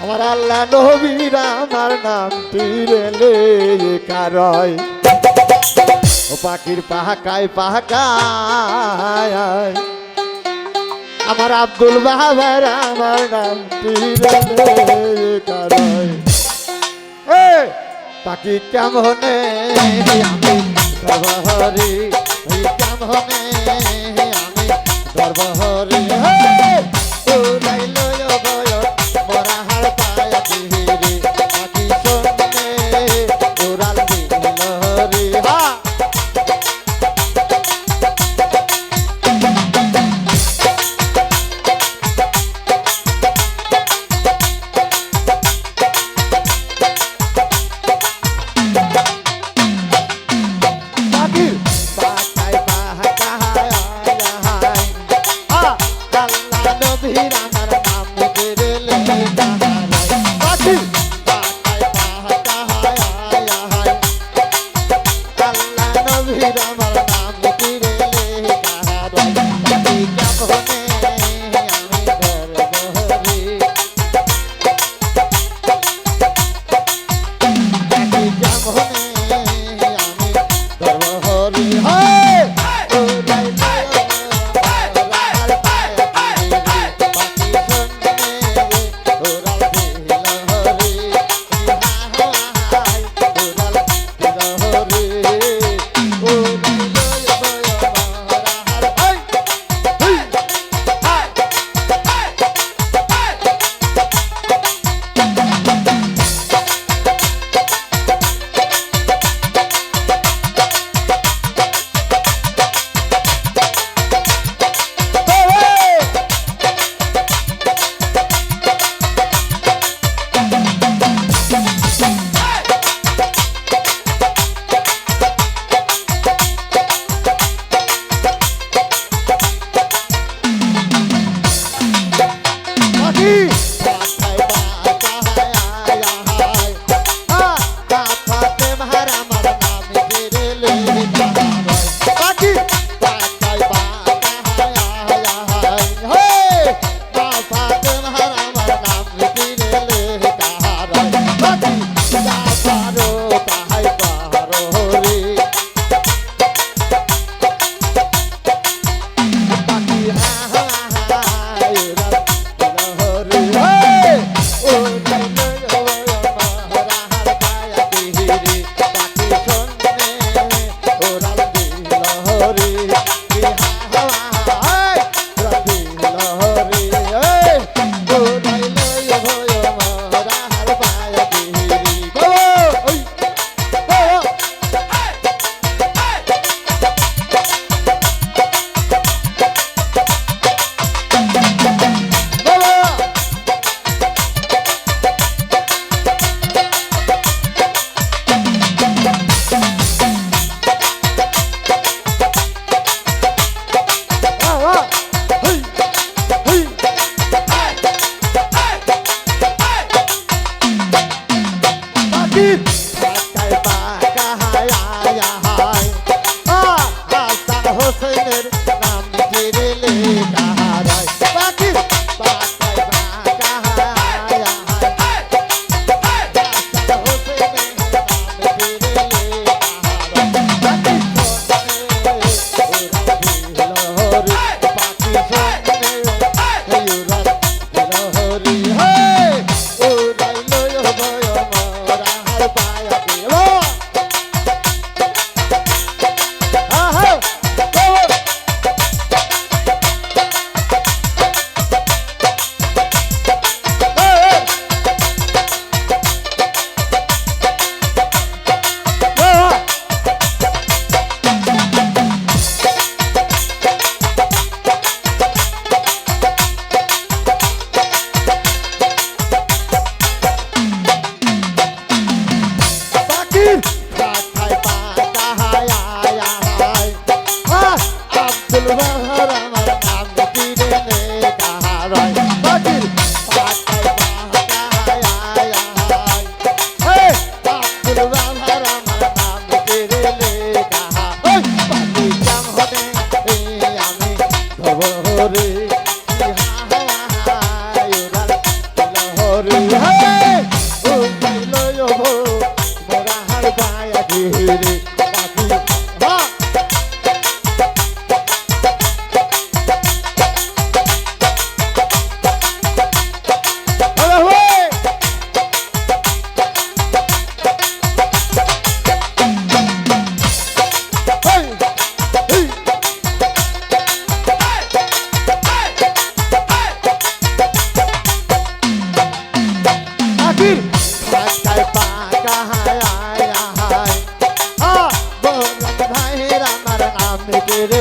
আমার আল্লাহ নবীর আমার নাম তীরেলে কারয়। ও পাখির পাহাকায় পাহাকায়। আমার আব্দুল বাবার আমার নাম তীরেলে কারয়। এ, পাখি কেমনে আমি সর্বহরি ওই কেমনে আমি সর্বহরি অধীর আমার নাম বেরেলে না রে কবির পাখার পাকা হায় হায় হা বল ভাইয়ের আমার নাম কেড়ে